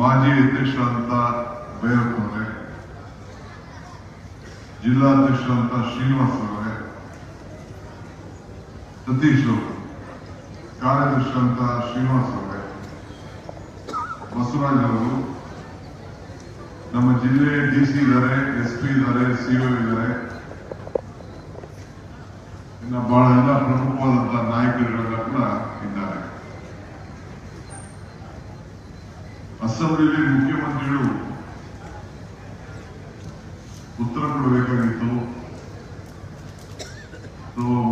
ಮಾಜಿ ಅಧ್ಯಕ್ಷರಾದಂತಹ ಭೈರಪ್ಪನವರೇ ಜಿಲ್ಲಾಧ್ಯಕ್ಷರಾದಂಥ ಶ್ರೀನಿವಾಸ್ ಅವರೇ, ಸತೀಶ್ ಅವರು ಕಾರ್ಯದರ್ಶಿಯಾದಂಥ ಶ್ರೀನಿವಾಸ್ ಅವರೇ, ಬಸವರಾಜ್ ಅವರು, ನಮ್ಮ ಜಿಲ್ಲೆ ಡಿ ಸಿ ಇದ್ದಾರೆ, ಎಸ್ ಪಿ ಇದ್ದಾರೆ ಸಿಒ ಇದ್ದಾರೆ. ಇನ್ನು ಬಹಳ ಎಲ್ಲ ಪ್ರಮುಖವಾದಂತಹ ನಾಯಕರುಗಳೆಲ್ಲ ಕೂಡ ಇದ್ದಾರೆ. ಅಸೆಂಬ್ಲಿಯಲ್ಲಿ ಮುಖ್ಯಮಂತ್ರಿಗಳು ಉತ್ತರ ಕೊಡಬೇಕಾಗಿತ್ತು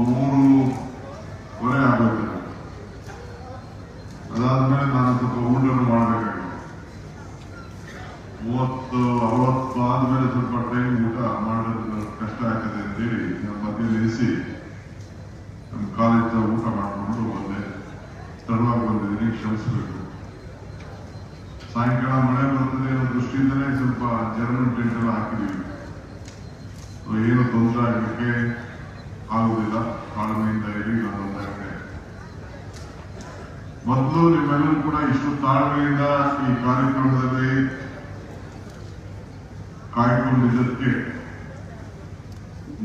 ಮೂರು ವರೆ ಆಗಬೇಕು. ಅದಾದ್ಮೇಲೆ ನಾನು ಸ್ವಲ್ಪ ಊಟವನ್ನು ಮಾಡಬೇಕಾಗಿತ್ತು. ಮೂವತ್ತು, ಅರವತ್ತು ಆದ್ಮೇಲೆ ಸ್ವಲ್ಪ ಟೈಮ್ ಊಟ ಮಾಡೋದು ಕಷ್ಟ ಆಗ್ತದೆ ಅಂತೇಳಿ ನಮ್ಮ ಮಧ್ಯೆ ನಿಲ್ಲಿಸಿ ನಮ್ಮ ಕಾಲೇಜ್ ಊಟ ಮಾಡಿಕೊಂಡು ಬಂದೆ. ತಡವಾಗಿ ಬಂದಿದ್ದೀನಿ, ಕ್ಷಮಿಸಬೇಕು. ಸಾಯಂಕಾಲ ಮಳೆ ಬರ್ತದೆ ಅನ್ನೋ ದೃಷ್ಟಿಯಿಂದಲೇ ಸ್ವಲ್ಪ ಜರ್ಮನ್ ಟೆಂಟ್ ಎಲ್ಲ ಹಾಕಿದೀವಿ. So ಏನು ತೊಂದರೆ ಆಗಲಿಕ್ಕೆ ಆಗುವುದಿಲ್ಲ. ತಾಳ್ಮೆಯಿಂದ ಇರಿ ನನ್ನೊಂದಾಗಿದೆ ಮೊದಲು ನಿಮ್ಮೆಲ್ಲರೂ ಕೂಡ ಇಷ್ಟು ತಾಳ್ಮೆಯಿಂದ ಈ ಕಾರ್ಯಕ್ರಮದಲ್ಲಿ ಕಾಯ್ಕೊಂಡಿದ್ದಕ್ಕೆ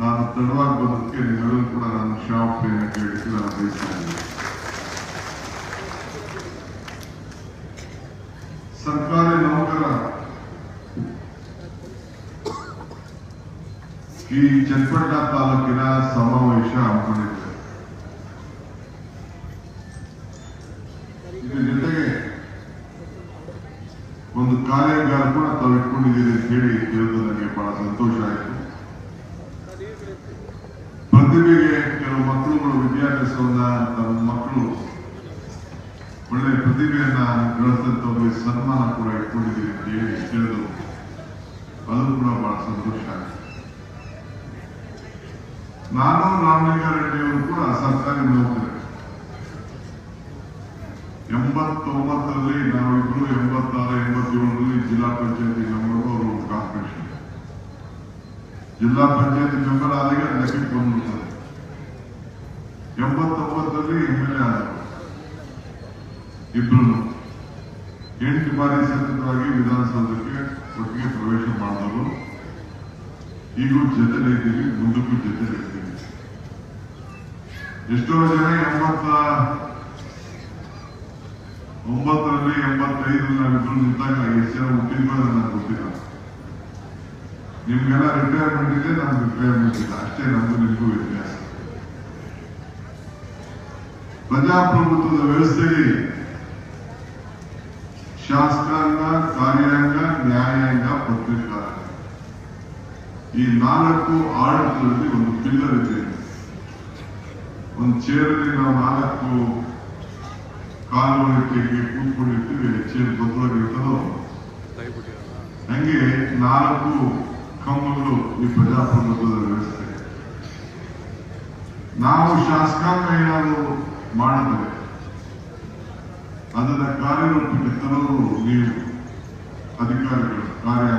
ನಾನು ತಡವಾಗಿ ಬಂದಕ್ಕೆ ನಿಮ್ಮೆಲ್ಲರೂ ಕೂಡ ನಾನು ಕ್ಷಮಾಪಣೆಯನ್ನು ಕೇಳಿಸಿ ನಾನು ಬಯಸ್ತಾ ಇದ್ದೀನಿ ಸರ್ಕಾರಿ ನೌಕರ ಈ ಚನ್ನಪಟ್ಟ ತಾಲೂಕಿನ ಸಮಾವೇಶ ಹಮ್ಮಿಕೊಂಡಿದ್ದೆ ಇದ್ರ ಜೊತೆಗೆ ಒಂದು ಕಾರ್ಯಾಗಾರ ಕೂಡ ತಾವು ಇಟ್ಕೊಂಡಿದ್ದೀರಿ ಅಂತ ಹೇಳಿ ಕೇಳಿದ್ರು ನನಗೆ ಬಹಳ ಸಂತೋಷ ಆಯಿತು. ಪ್ರತಿಭೆಗೆ ಕೆಲವು ಮಕ್ಕಳುಗಳು ವಿದ್ಯಾಭ್ಯಾಸವನ್ನ ತಮ್ಮ ಮಕ್ಕಳು ಒಳ್ಳೆ ಪ್ರತಿಭೆಯನ್ನ ಗಳಿಸಿದಂತವ್ರಿಗೆ ಸನ್ಮಾನ ಕೂಡ ಇಟ್ಕೊಂಡಿದ್ದೀರಿ ಅಂತ ಹೇಳಿ ತಿಳಿದು ಅದು ಕೂಡ ಬಹಳ ಸಂತೋಷ ಆಯಿತು ನಾನು ರಾಮಲಿಂಗಾರೆಡ್ಡಿಯವರು ಕೂಡ ಸರ್ಕಾರಿ ನೌಕರರು ಎಂಬತ್ತೊಂಬತ್ತರಲ್ಲಿ ನಾವಿಬ್ರು, ಎಂಬತ್ತಾರು, ಎಂಬತ್ತೇಳರಲ್ಲಿ ಜಿಲ್ಲಾ ಪಂಚಾಯತಿ ಮೆಂಬರ್ ಅವರು ಕಾರ್ಪೊರೇಷನ್ ಜಿಲ್ಲಾ ಪಂಚಾಯತಿ ಮೆಂಬರ್ ಆದಾಗ ಲೆಕ್ಕಕ್ಕೆ ಬಂದ್ಬಿಡ್ತಾರೆ ಎಂಬತ್ತೊಂಬತ್ತರಲ್ಲಿ ಎಂ ಎಲ್ ಎ ಆದರು ಇಬ್ರು ಎಂಟು ಬಾರಿ ಸತತವಾಗಿ ವಿಧಾನಸೌಧಕ್ಕೆ ಒಟ್ಟಿಗೆ ಪ್ರವೇಶ ಮಾಡಿದರು. ಈಗೂ ಜೊತೆಲಿದ್ದೀವಿ ಮುಂದಕ್ಕೂ ಜೊತೆಲಿದ್ದೀವಿ ಎಷ್ಟೋ ಜನ ಎಂಬತ್ತ ಒಂಬತ್ತರಲ್ಲಿ ಎಂಬತ್ತೈದರಲ್ಲಿ ನಾವಿಬ್ರು ನಿಂತಾಗ ಎಷ್ಟು ಜನ ಹುಟ್ಟಿದ್ಮೇಲೆ ನನಗೆ ಗೊತ್ತಿಲ್ಲ. ನಿಮ್ಗೆಲ್ಲ ರಿಟೈರ್ಮೆಂಟ್ ಇದೆ ನಮ್ಗೆ ರಿಟೈರ್ಮೆಂಟ್ ಇಲ್ಲ. ಅಷ್ಟೇ ನಮ್ದು, ನಿಮಗೂ ವ್ಯತ್ಯಾಸ. ಪ್ರಜಾಪ್ರಭುತ್ವದ ವ್ಯವಸ್ಥೆಯಲ್ಲಿ ಶಾಸಕಾಂಗ ಕಾರ್ಯಾಂಗ ನ್ಯಾಯಾಂಗ ಪತ್ರಿಕಾಂಗ ಈ ನಾಲ್ಕು ಆಡಳಿತದಲ್ಲಿ ಒಂದು ಪಿಲ್ಲರ್ ಇದೆ. ಒಂದು ಚೇರಲ್ಲಿ ನಾವು ನಾಲ್ಕು ಕಾಲುವಳಿಕೆಗೆ ಕೂತ್ಕೊಂಡಿರ್ತೀವಿ ಚೇರ್ ಬದಲಾಗಿರ್ತದೋ ಹಂಗೆ ನಾಲ್ಕು ಕಂಬಗಳು ಈ ಪ್ರಜಾಪ್ರಭುತ್ವದ ವ್ಯವಸ್ಥೆ. ನಾವು ಶಾಸಕಾಂಗ ಏನಾದರೂ ಮಾಡಿದ್ರೆ ಅದನ್ನ ಕಾರ್ಯರೂಪಕ್ಕೆ ತರಲು ನೀವು ಅಧಿಕಾರಿಗಳು ಕಾರ್ಯ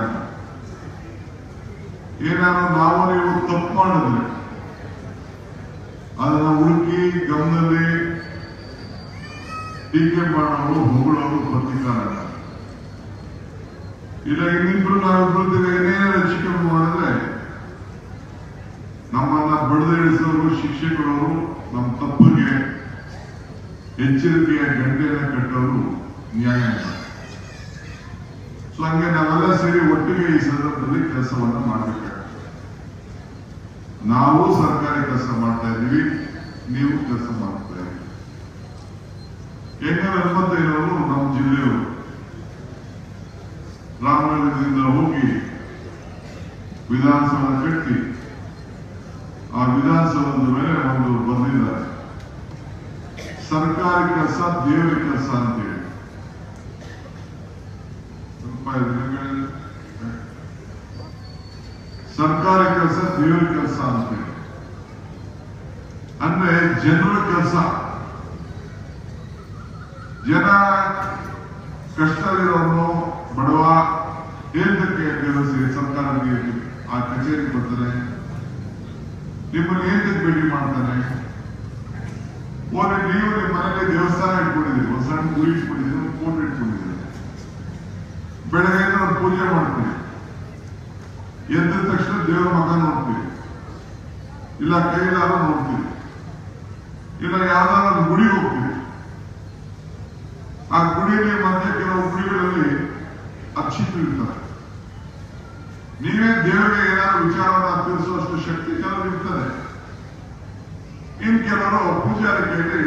ಏನಾದ್ರು ನಾವು ನೀವು ತಪ್ಪು ಮಾಡಿದ್ರೆ, ಅದನ್ನ ಹುಡುಕಿ ಗಮನದಲ್ಲಿ ಟೀಕೆ ಮಾಡೋರು ಹೊಗಳೋರು ಪತ್ರಿಕಾರಂಗ ಇಲ್ಲ, ಇನ್ನಿಬ್ರು ನಾವಿಬ್ರು ಏನೇ ರಚಿಕೆ ಮಾಡಿದ್ರೆ, ನಮ್ಮನ್ನ ಬಡಿದಿಳಿಸೋರು ಶಿಕ್ಷಕರವರು ನಮ್ಮ ತಪ್ಪಿಗೆ ಎಚ್ಚರಿಕೆಯ ಗಂಟೆಯನ್ನು ಕಟ್ಟೋರು ನ್ಯಾಯಾಂಗ ಸೊ ಹಂಗೆ ನಾವೆಲ್ಲ ಸೇರಿ ಒಟ್ಟಿಗೆ ಈ ಸಂದರ್ಭದಲ್ಲಿ ಕೆಲಸವನ್ನು ಮಾಡಬೇಕಾಗುತ್ತೆ. ನಾವು ಸರ್ಕಾರಿ ಕೆಲಸ ಮಾಡ್ತಾ ಇದ್ದೀವಿ, ನೀವು ಕೆಲಸ ಮಾಡ್ತಾ ಇದ್ದೀವಿ ಎಂಟುನೂರ ಎಂಬತ್ತೈದರವರು ನಮ್ಮ ಜಿಲ್ಲೆಯವರು ರಾಮನಗರದಿಂದ ಹೋಗಿ ವಿಧಾನಸೌಧ ಕಟ್ಟಿ, ಆ ವಿಧಾನಸೌಧದ ಮೇಲೆ ಒಂದು ಬರೆದಿದ್ದಾರೆ ಸರ್ಕಾರಿ ಕೆಲಸ ದೇವರ ಕೆಲಸ ಅಂತೇಳಿ. ಸರ್ಕಾರ ಕೆಲಸ ದೇವರ ಕೆಲಸ ಅಂತೇಳಿ. ಅಂದ್ರೆ ಜನರ ಕೆಲಸ. ಜನ ಕಷ್ಟದಲ್ಲಿರೋನು ಬಡವ ಏತಕ್ಕೆ ಕೆಲಸ ಸರ್ಕಾರಕ್ಕೆ ಆ ಕಚೇರಿಗೆ ಬರ್ತಾರೆ. ನಿಮ್ಮನ್ನು ಏನಕ್ಕೆ ಭೇಟಿ ಮಾಡ್ತಾನೆ ಓದ್ರೆ ನೀವು ನಿಮ್ಮ ಮನೇಲಿ ದೇವಸ್ಥಾನ ಇಟ್ಕೊಂಡಿದ್ದೀರಿ. ಒಂದು ಸಣ್ಣ ಗುರಿ ಇಟ್ಕೊಂಡಿದ್ದೀರಿ, ಒಂದು ಫೋಟೋ ಇಟ್ಕೊಂಡಿದ್ದೀರಿ. ಪೂಜೆ ಮಾಡ್ತೀವಿ ಎದ್ದ ತಕ್ಷಣ ದೇವರ ಮಗ ನೋಡ್ತೀವಿ ಇಲ್ಲ ಕೈಲಾರ ನೋಡ್ತೀವಿ ಇಲ್ಲ, ಯಾವ್ದಾದ್ರು ಗುಡಿ ಹೋಗ್ತೀವಿ ಆ ಗುಡಿಯಲ್ಲಿ ಮಧ್ಯೆ ಕೆಲವು ಗುಡಿಗಳಲ್ಲಿ ಅಕ್ಷಿತು ಇರ್ತಾರೆ. ನೀವೇ ದೇವರಿಗೆ ಏನಾದ್ರು ವಿಚಾರವನ್ನು ತಿಳಿಸುವಷ್ಟು ಶಕ್ತಿ ಕೆಲವರು ಇರ್ತದೆ ಇನ್ ಕೆಲವರು ಪೂಜಾರಿ ಕೈಲಿ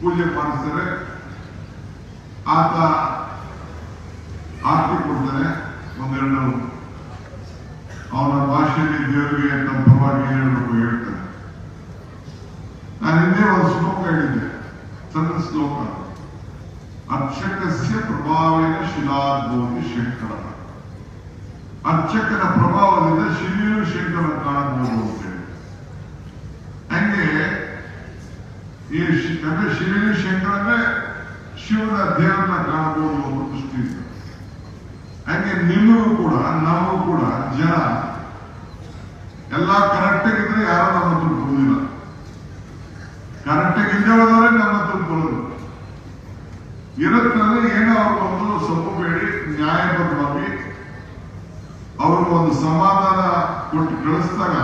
ಪೂಜೆ ಮಾಡಿಸ್ತಾರೆ ಆತ ಆರತಿ ಕೊಡ್ತಾನೆ ಒಂದೆರಡು ಅವನ ಭಾಷೆಯಲ್ಲಿ ದೇವರಿಗೆ ನಮ್ಮ ಪರವಾಗಿ ಹೇಳಬೇಕು ಹೇಳ್ತಾನೆ ನಾನು ಹಿಂದೆ ಒಂದು ಶ್ಲೋಕ ಹೇಳಿದ್ದೆ ಸಣ್ಣ ಶ್ಲೋಕ. ಅರ್ಚಕಸ್ಯ ಪ್ರಭಾವೇನ ಶಿಲಾದ್ಭೂತಿ ಶಂಕರ ಅರ್ಚಕನ ಪ್ರಭಾವದಿಂದ ಶಿಲೆಯು ಶಂಕರ ಕಾಣಬಹುದು ಅಂತೇಳಿ ಈ ಅಂದ್ರೆ ಶಿವನ ಶಂಕರ ಶಿವನ ದೇವರನ್ನ ಕಾಣಬಹುದು ಅನ್ನೋ ದೃಷ್ಟಿ ಹಂಗೆ ನಿಮಗೂ ಕೂಡ, ನಾವು ಕೂಡ, ಜನ, ಎಲ್ಲ ಕರೆಕ್ಟ್ ಆಗಿದ್ರೆ ಯಾರು ನಮ್ಮ ಹತ್ರ ಬರುವುದಿಲ್ಲ ಕರೆಕ್ಟ್ ಆಗಿ ಇಲ್ಲದೆ ಹೋದವರೇ ನಮ್ಮ ಹತ್ರ ಬರೋದು ಒಂದು ಏನೋ ಅವ್ರಿಗೊಂದು ಸ್ವಲ್ಪ ಬೇಡಿ, ನ್ಯಾಯಬದ್ಧವಾಗಿ ಅವ್ರಿಗೆ ಒಂದು ಸಮಾಧಾನ ಕೊಟ್ಟು ಕಳಿಸಿದಾಗ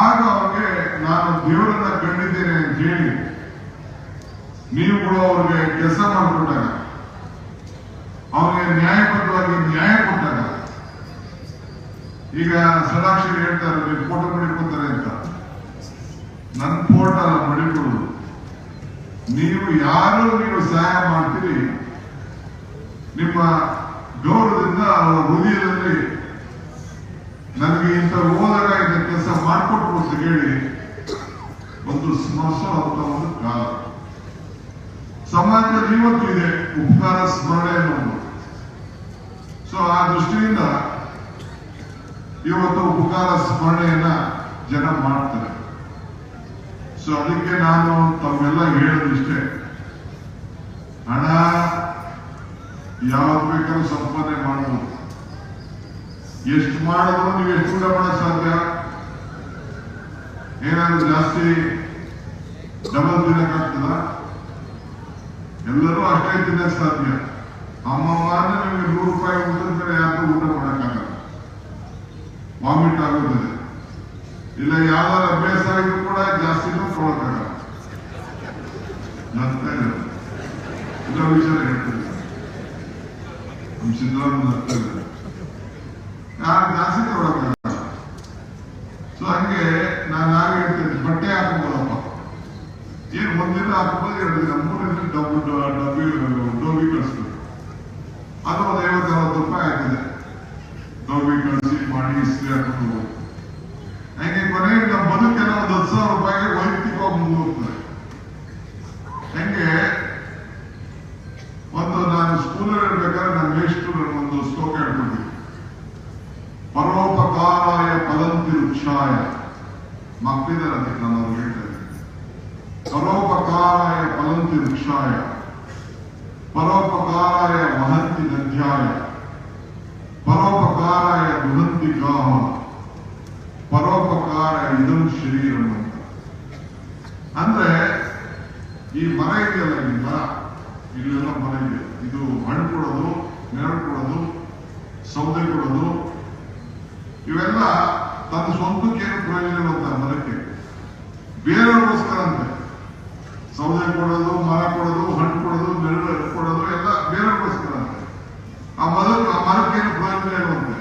ಆಗ ಅವ್ರಿಗೆ ನಾನು ದೇವರನ್ನ ಕಂಡಿದ್ದೇನೆ ಅಂತ ಹೇಳಿ, ನೀವು ಕೂಡ ಅವ್ರಿಗೆ ಕೆಲಸ ಮಾಡಿಕೊಟ್ಟಾಗ ಅವನಿಗೆ ನ್ಯಾಯಬದ್ಧವಾಗಿ ನ್ಯಾಯ ಕೊಟ್ಟಾಗ, ಈಗ ಸದಾಕ್ಷರಿ ಹೇಳ್ತಾರೆ, ನೀವು ಫೋಟೋ ಮಡಿಕೊತಾರೆ ಅಂತ. ನನ್ನ ಫೋಟೋ ಮಡಿಕೊಳ್ಳೋದು ನೀವು ಯಾರು ನೀವು ಸಹಾಯ ಮಾಡ್ತೀರಿ, ನಿಮ್ಮ ಗೌರವದಿಂದ ಅವರ ಹೃದಯದಲ್ಲಿ ನನಗೆ ಇಂಥ ಹೋದಾಗ ಇಂಥ ಕೆಲಸ ಮಾಡಿಕೊಟ್ರು ಅಂತ ಹೇಳಿ ಒಂದು ಸ್ಮರಿಸುವಂತ ಒಂದು ಕಾಲ. ಸಮಾಜದಲ್ಲಿ ಇವತ್ತು ಇದೆ ಉಪಕಾರ, ಸ್ಮರಣೆ ಅನ್ನೋದು ಸೊ ಆ ದೃಷ್ಟಿಯಿಂದ ಇವತ್ತು ಉಪಕಾರ, ಸ್ಮರಣೆಯನ್ನ ಜನ ಮಾಡ್ತಾರೆ. ಸೊ ಅದಕ್ಕೆ ನಾನು ತಮ್ಮೆಲ್ಲ ಹೇಳೋದಿಷ್ಟೇ ಹಣ ಯಾವ್ದು ಬೇಕಾದ್ರೂ ಸಂಪಾದನೆ ಮಾಡಬಹುದು ಎಷ್ಟು ಮಾಡಿದ್ರು ನೀವು ಎಷ್ಟು ಕೂಡ ಮಾಡಕ್ ಸಾಧ್ಯ? ಏನಾದ್ರು ಜಾಸ್ತಿ ಡಬಲ್ ತಿನ್ನಕ್ಕಾಗ್ತದ ಎಲ್ಲರೂ ಅಷ್ಟೇ ತಿನ್ನಕ್ ಸಾಧ್ಯ. ಅಮ್ಮ ಅಂದ್ರೆ ನಿಮಗೆ ನೂರು ರೂಪಾಯಿ ಊಟದ ಮೇಲೆ ಯಾರು ಊಟ ಮಾಡಕ್ಕಾಗಲ್ಲ ವಾಮಿಟ್ ಆಗುತ್ತದೆ ಇಲ್ಲ ಯಾವ್ದಾರ ಅಭ್ಯಾಸ ಆಗಿದ್ರು ಕೂಡ ಜಾಸ್ತಿನೂ ಕೊಡಕ್ಕಾಗಲ್ಲ ಇದರ ವಿಚಾರ ಹೇಳ್ತಾರೆ ನಮ್ಮ ಸಿದ್ದರಾಮಯ್ಯ ಯಾರು ಜಾಸ್ತಿ ಕೊಡಕ್ಕಾಗಲ್ಲ ಸೊ ಹಂಗೆ ನಾನು ಆಗ ಹೇಳ್ತೇನೆ. ಬಟ್ಟೆ ಹಾಕೊಂಬೋದಪ್ಪ ಏನು ಒಂದಿನ ಹಾಕೊಂಬೋದು ಎರಡು ದಿನ ಮೂರು ದಿನ ಡಬ್ಬು ಡಬ್ಬಿ ಡೋಬಿ ಕಳಿಸ್ಬೇಕು ಅದು ಒಂದು ಐವತ್ತು, ಅರವತ್ತು ರೂಪಾಯಿ ಆಗ್ತದೆ ಡೋಬಿ ಕಳಿಸಿ ಮಾಡಿ ಇಸ್ತ್ರಿ ಹಾಕೊಂಡು ಹೋಗೋದು. ಹಂಗೆ ಕೊನೆಗೆ ನಮ್ಮ ಬದುಕೆಲ್ಲ ಒಂದು ಹತ್ತು ಸಾವಿರ ರೂಪಾಯಿಗೆ ವೈಯಕ್ತಿಕವಾಗಿ ಮುಗಿದೋಗ್ತದೆ ಹೆಂಗೆ ಒಂದು ನಾನು ಸ್ಕೂಲಲ್ಲಿ ಇರ್ಬೇಕಾದ್ರೆ ನನ್ನ ಮೇಷ್ಟ್ರು ಒಂದು ಶ್ಲೋಕ ಹೇಳ್ಕೊಡ್ತೀನಿ ಪರೋಪಕಾರಾಯ ವೃಕ್ಷಾಯ ಮಕ್ಕಳಿದ್ದಾರೆ ಅದಕ್ಕೆ ನಾನು ಅವ್ರಿಗೆ ಹೇಳ್ತಾ ಇದ್ದೀನಿ. ಪರೋಪಕಾರಾಯ ಫಲಂತಿ ವೃಕ್ಷಾಯ ಪರೋಪಕಾರಾಯ ವಹಂತಿ ನದ್ಯಾಯ ಪರೋಪಕಾರಾಯ ದುಹಂತಿ ಗಾಹ ಪರೋಪಕಾರ ಇದಂ ಶರೀರಂ ಅಂದ್ರೆ ಈ ಮರ ಇದೆಯಲ್ಲ ಈ ಮರ? ಮರ ಇದೆ. ಇದು ಹಣ್ಣು ಕೊಡೋದು, ನೆರಳು ಕೊಡೋದು, ಸೌದೆ ಕೊಡೋದು, ಇವೆಲ್ಲ ತನ್ನ ಸ್ವಂತಕ್ಕೇನು ಪ್ರಯೋಜನ ಅಂತ ಮರಕ್ಕೆ. ಬೇರೆಯವ್ರಿಗೋಸ್ಕರ ಅಂತೆ. ಸೌದೆ ಕೊಡೋದು, ಮರ ಕೊಡೋದು, ಹಣ್ಣು ಕೊಡೋದು, ನೆರಳು ಕೊಡೋದು ಎಲ್ಲ ಬೇರೆಯವ್ರಿಗೋಸ್ಕರ ಅಂತೆ. ಆ ಮರ, ಆ ಮರಕ್ಕೇನು ಪ್ರಯೋಜನ ಇರುವಂತೆ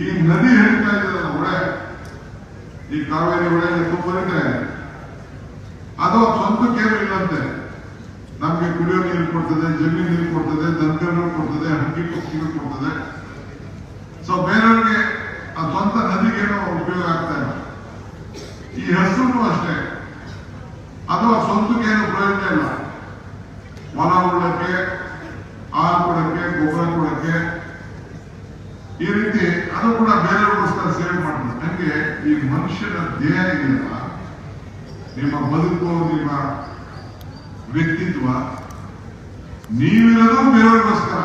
ಈ ನದಿ ಹೇಳ್ತಾ ಇದೆಯಲ್ಲ ಹೊಳೆ ಈ ಕಾವೇರಿ ಹೊಳೆ ತುಂಬ ಹರಿತಾ ಇದೆ. ಅದು ಸ್ವಂತಕ್ಕೇನು ಇಲ್ಲಂತೆ ನಮ್ಗೆ ಕುಡಿಯೋ ನೀರು ಕೊಡ್ತದೆ, ಜಮೀನು ನೀರು ಕೊಡ್ತದೆ ದನಕರು ಕೊಡ್ತದೆ ಹಕ್ಕಿ ಪಕ್ಷಿಗಳು ಕೊಡ್ತದೆ. ಸೊ ಆ ನದಿಗೇನೋ ಉಪಯೋಗ ಆಗ್ತಾ ಇಲ್ಲ ಈ ಹೆಸರು ಅಷ್ಟೇ. ಅದು ಸ್ವಂತಕ್ಕೆ ಏನು ಪ್ರಯೋಜನ ಇಲ್ಲ. ಹೊಲ ಉಳ್ಳಕ್ಕೆ ಹಾಲು ಕೊಡಕ್ಕೆ, ಗೊಬ್ಬರ ಕೊಡಕ್ಕೆ. ಈ ರೀತಿ ಅದು ಕೂಡ ಬೇರೆಯವರಿಗೋಸ್ಕರ ಸೇವೆ ಮಾಡ್ತಾರೆ ನನಗೆ ಈ ಮನುಷ್ಯನ ದೇಹ ಏನಿಲ್ಲ ನಿಮ್ಮ ಬದುಕು, ನಿಮ್ಮ ವ್ಯಕ್ತಿತ್ವ, ನೀವಿರೋದು ಬೇರೆಯವ್ರಿಗೋಸ್ಕರ.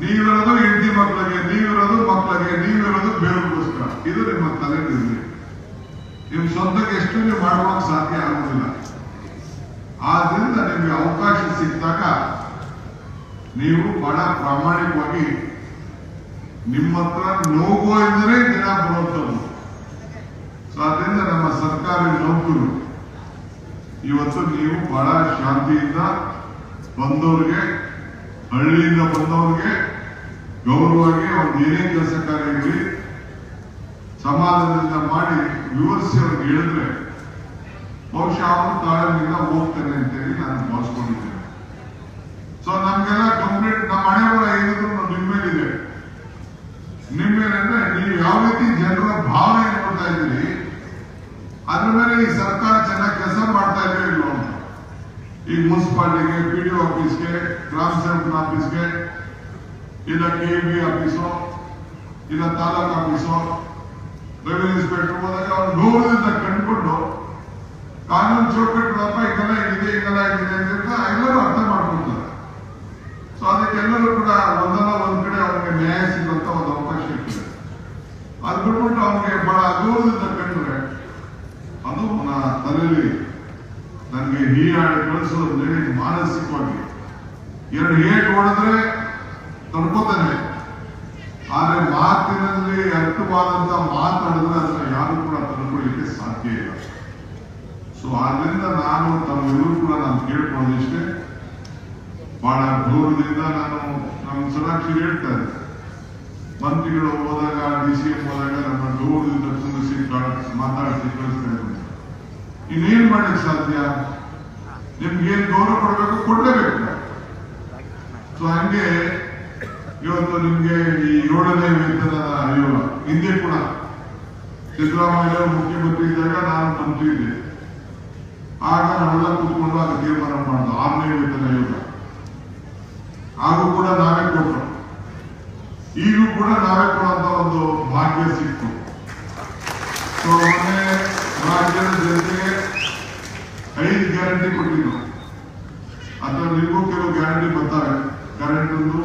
ನೀವಿರೋದು ಹೆಂಡತಿ ಮಕ್ಕಳಿಗೆ ನೀವಿರೋದು ಮಕ್ಕಳಿಗೆ ನೀವಿರೋದು ಬೇರೆಗೋಸ್ಕರ. ಇದು ನಿಮ್ಮ ತಲೆಯಲ್ಲಿ ನಿಮ್ ಸ್ವಂತಕ್ಕೆ ಎಷ್ಟು ನೀವು ಮಾಡುವಾಗ ಸಾಧ್ಯ ಆಗುವುದಿಲ್ಲ ಆದ್ರಿಂದ ನಿಮ್ಗೆ ಅವಕಾಶ ಸಿಕ್ಕಾಗ ನೀವು ಬಹಳ ಪ್ರಾಮಾಣಿಕವಾಗಿ ನಿಮ್ಮ ಹತ್ರ ನೋವು ಎಂದರೆ ದಿನ ಬರುವಂಥದ್ದು. ಸೊ ಅದರಿಂದ ನಮ್ಮ ಸರ್ಕಾರಿ ನೌಕರು ಇವತ್ತು ನೀವು ಬಹಳ ಶಾಂತಿಯಿಂದ ಬಂದವ್ರಿಗೆ ಹಳ್ಳಿಯಿಂದ ಬಂದವರಿಗೆ ಗೌರವವಾಗಿ ಅವ್ರು ಏನೇ ಕೆಲಸ ಕಾರ್ಯ ಇರಲಿ ಸಮಾಧಾನದಿಂದ ಮಾಡಿ ವಿವರಿಸಿ ಅವ್ರಿಗೆ ಹೇಳಿದ್ರೆ ಬಹುಶಃ ಅವರು ತಾಳ್ಮೆಯಿಂದ ಹೋಗ್ತಾರೆ ಅಂತೇಳಿ ನಾನು ಭಾವಿಸ್ಕೊಂಡಿದ್ದೇನೆ. ಸೊ ನಮ್ಗೆಲ್ಲ ಕಂಪ್ಲೀಟ್ ನಮ್ಮ ಹಣೆ ಬರ ಏನಿದ್ರು ನಿಮ್ಮ ಮೇಲಿದೆ. ನಿಮ್ಮ ಮೇಲೆ ಅಂದ್ರೆ ನೀವು ಯಾವ ರೀತಿ ಜನರ ಭಾವನೆ ನೋಡ್ತಾ ಇದ್ದೀರಿ, ಅದ್ರ ಮೇಲೆ ಈ ಸರ್ಕಾರ ಚೆನ್ನಾಗಿ ಕೆಲಸ ಮಾಡ್ತಾ ಇದೆಯೋ ಇಲ್ವೋ ಅಂತ. ಈಗ ಮುನ್ಸಿಪಾಲಿಟಿಗೆ ಪಿ ಡಿ ಆಫೀಸ್ಗೆ ಗ್ರಾಮ ಸೇವಕನ ಆಫೀಸ್ಗೆ ಇಲ್ಲ ಕೆ ಬಿ ಆಫೀಸು ಇಲ್ಲ ತಾಲೂಕು ಆಫೀಸು ರೆವಿನ್ಯೂ ಇನ್ಸ್ಪೆಕ್ಟರ್ ಹೋದಾಗ ಅವ್ರು ಗೌರವದಿಂದ ಕಂಡುಕೊಂಡು ಕಾನೂನು ಚೌಕಟ್ಟುಗಳಪ್ಪ ಇದೆಲ್ಲ ಇದೆ ಇದೆಲ್ಲ ಇದೆ ಅಂತ ಎಲ್ಲರೂ ಅರ್ಥ ಮಾಡ್ಕೊಳ್ತಾರೆ. ಸೊ ಅದಕ್ಕೆಲ್ಲರೂ ಕೂಡ ಒಂದಲ್ಲ ಒಂದ್ ಕಡೆ ಅವ್ರಿಗೆ ನ್ಯಾಯ ಸಿಗುವಂತ ಒಂದು ಅವಕಾಶ ಇರ್ತದೆ. ಅದು ಅವ್ರಿಗೆ ಬಹಳ ಅಗೌರವದಿಂದ ಕಂಡ್ರೆ ಅದು ನನ್ನ ತಲೆಯಲ್ಲಿ ನನಗೆ ಹೀಯಾಡಿ ಕಳಿಸೋದ್ರೆ ಮಾನಸಿಕವಾಗಿ ಎರಡು ಏಟ್ ಹೊಡೆದ್ರೆ ತಡ್ಕೋತಾನೆ ಆದ್ರೆ ಮಾತಿನಲ್ಲಿ ಅರ್ಥವಾದಂತ ಮಾತಾಡಿದ್ರೆ ಅದನ್ನ ಯಾರು ಕೂಡ ತಡ್ಕೊಳ್ಳಿಕ್ಕೆ ಸಾಧ್ಯ ಇಲ್ಲ. ಸೊ ಆದ್ರಿಂದ ನಾನು ತಮ್ಮೆಲ್ಲರೂ ಕೂಡ ನಾನು ಕೇಳ್ಕೊಳ್ಳೋದಿಷ್ಟೇ ಬಹಳ ದೂರದಿಂದ ನಾನು ನಮ್ಮ ಸದಾಕ್ಷಿ ಹೇಳ್ತಾರೆ ಮಂತ್ರಿಗಳು ಹೋದಾಗ, ಡಿ ಸಿ ಎಂ ಹೋದಾಗ ನಮ್ಮ ದೂರದಿಂದ ಕಳ್- ಮಾತಾಡಿಸಿ ಕಳಿಸ್ತಾ ಇದ್ದಾರೆ ಇನ್ನೇನ್ ಮಾಡಕ್ ಸಾಧ್ಯ? ನಿಮ್ಗೆ ಏನ್ ಗೌರವ ಕೊಡಬೇಕು? ಕೊಡ್ಲೇಬೇಕು. ಸೊ ಹಂಗೆ ಇವತ್ತು ನಿಮ್ಗೆ ಈ ಏಳನೇ ವೇತನ ಆಯೋಗ ಹಿಂದೆ ಕೂಡ ಸಿದ್ದರಾಮಯ್ಯ ಮುಖ್ಯಮಂತ್ರಿ ಇದ್ದಾಗ ನಾನು ಮಂತ್ರಿ ಆಗ ನಾವೆಲ್ಲ ಕೂತ್ಕೊಂಡು ಆಗ ತೀರ್ಮಾನ ಮಾಡೋದು. ಆರನೇ ವೇತನ ಆಯೋಗ ಕೂಡ ನಾವೇ ಕೊಟ್ಟರು ಈಗೂ ಕೂಡ ನಾವೇ ಕೊಡುವಂತ ಒಂದು ಭಾಗ್ಯ ಸಿಕ್ತು. ಸೊ ಮೊನ್ನೆ ರಾಜ್ಯದ ಜನತೆಗೆ ಐದು ಗ್ಯಾರಂಟಿ ಕೊಟ್ಟಿದ್ದು ಅಥವಾ ನಿಮಗೂ ಕೆಲವು ಗ್ಯಾರಂಟಿ ಬರ್ತಾರೆ. ಕರೆಂಟ್ ಒಂದು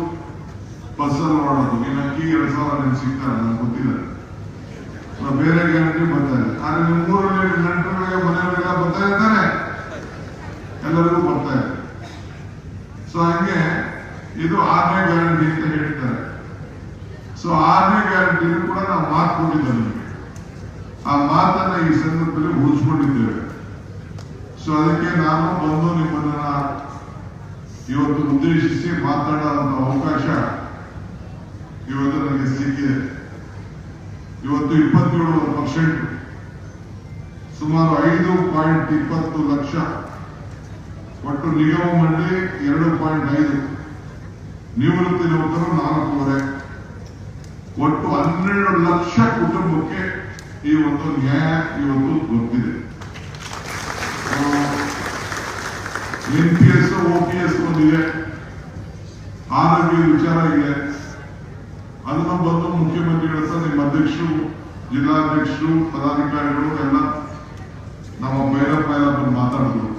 ಬಸ್ಸಲ್ಲಿ ಓಡೋದು ಇನ್ನು ಅಕ್ಕಿ ಎರಡು ಸಾವಿರ ನಿಮ್ಗೆ ಸಿಗ್ತಾರೆ, ನನಗೆ ಗೊತ್ತಿಲ್ಲ. ಬೇರೆ ಗ್ಯಾರಂಟಿ ಬರ್ತಾ ಇದೆ. ಆದ್ರೆ ನಿಮ್ಮ ಊರಲ್ಲಿ ನೆಂಟರಿಗೆ ಮನೆಯವರೆಲ್ಲ ಬರ್ತಾ ಇದ್ದಾರೆ. ಎಲ್ಲರಿಗೂ ಬರ್ತಾ ಇದೆ. ಸೊ ಹಂಗೆ ಇದು ಆರನೇ ಗ್ಯಾರಂಟಿ ಅಂತ ಹೇಳ್ತಾರೆ. ಸೊ ಆರನೇ ಗ್ಯಾರಂಟಿ ಕೂಡ ನಾವು ಮಾತು ಕೊಟ್ಟಿದ್ದೆ ನಿಮಗೆ ಆ ಮಾತನ್ನ ಈ ಉಳಿಸ್ಕೊಂಡಿದ್ದೇವೆ ಸೊ ಅದಕ್ಕೆ ನಾನು ಬಂದು ನಿಮ್ಮನ್ನ ಇವತ್ತು ಉದ್ದೇಶಿಸಿ ಮಾತಾಡುವಂತ ಅವಕಾಶ ಇವತ್ತು ನನಗೆ ಸಿಕ್ಕಿದೆ. ಇವತ್ತು ಇಪ್ಪತ್ತೇಳು ಪರ್ಸೆಂಟ್, ಸುಮಾರು ಐದು ಪಾಯಿಂಟ್ ಇಪ್ಪತ್ತು ಲಕ್ಷ ಒಟ್ಟು ನಿಗಮ ಮಂಡಳಿ ಎರಡು ಪಾಯಿಂಟ್ ಐದು. ನಿವೃತ್ತಿ ನೌಕರರು ನಾಲ್ಕೂವರೆ, ಒಟ್ಟು ಹನ್ನೆರಡು ಲಕ್ಷ ಕುಟುಂಬಕ್ಕೆ ಈ ಒಂದು ನ್ಯಾಯ ಇವತ್ತು ಗೊತ್ತಿದೆ N P S, O P S ವಿಚಾರ ಇದೆ. ಅದನ್ನು ಬಂದು ಮುಖ್ಯಮಂತ್ರಿಗಳ ಸಹ ನಿಮ್ಮ ಅಧ್ಯಕ್ಷರು, ಜಿಲ್ಲಾಧ್ಯಕ್ಷರು, ಪದಾಧಿಕಾರಿಗಳು ಎಲ್ಲ ನಮ್ಮ ಭೈರಪ್ಪ ಎಲ್ಲ ಬಂದು ಮಾತಾಡಿದ್ರು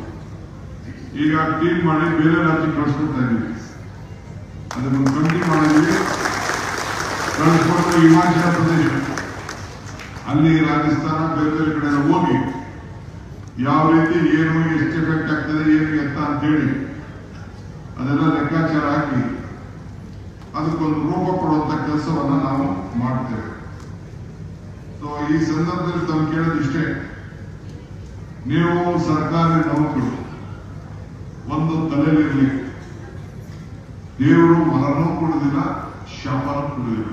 ಈಗ ಟೀಮ್ ಮಾಡಿ ಬೇರೆ ರಾಜ್ಯಕ್ಕೆ ಕಳಿಸ್ಕೊಡ್ತಾ ಇದ್ದೀವಿ. ಅದನ್ನು ಕಂಟಿನ್ಯೂ ಮಾಡಿದ್ವಿ ಕಳಿಸ್ಕೊಟ್ಟು ಹಿಮಾಚಲ ಪ್ರದೇಶ. ಅಲ್ಲಿ ರಾಜಸ್ಥಾನ ಬೇರೆ ಬೇರೆ ಕಡೆ ಹೋಗಿ, ಯಾವ ರೀತಿ ಏನು, ಎಷ್ಟು ಎಫೆಕ್ಟ್ ಆಗ್ತದೆ, ಏನು ಎತ್ತ ಅಂತೇಳಿ ಅದೆಲ್ಲ ಲೆಕ್ಕಾಚಾರ ಹಾಕಿ ಅದಕ್ಕೊಂದು ರೂಪ ಕೊಡುವಂತ ಕೆಲಸವನ್ನ ನಾವು ಮಾಡ್ತೇವೆ. ಸೊ ಈ ಸಂದರ್ಭದಲ್ಲಿ ತಾವು ಕೇಳೋದಿಷ್ಟೇ ನೀವು ಸರ್ಕಾರಿ ನೌಕರು, ಒಂದು ತಲೆಯಲ್ಲಿ ದೇವರು ಮರನೂ ಕೊಡುವುದಿಲ್ಲ ಶಾಪನೂ ಕೊಡುವುದಿಲ್ಲ.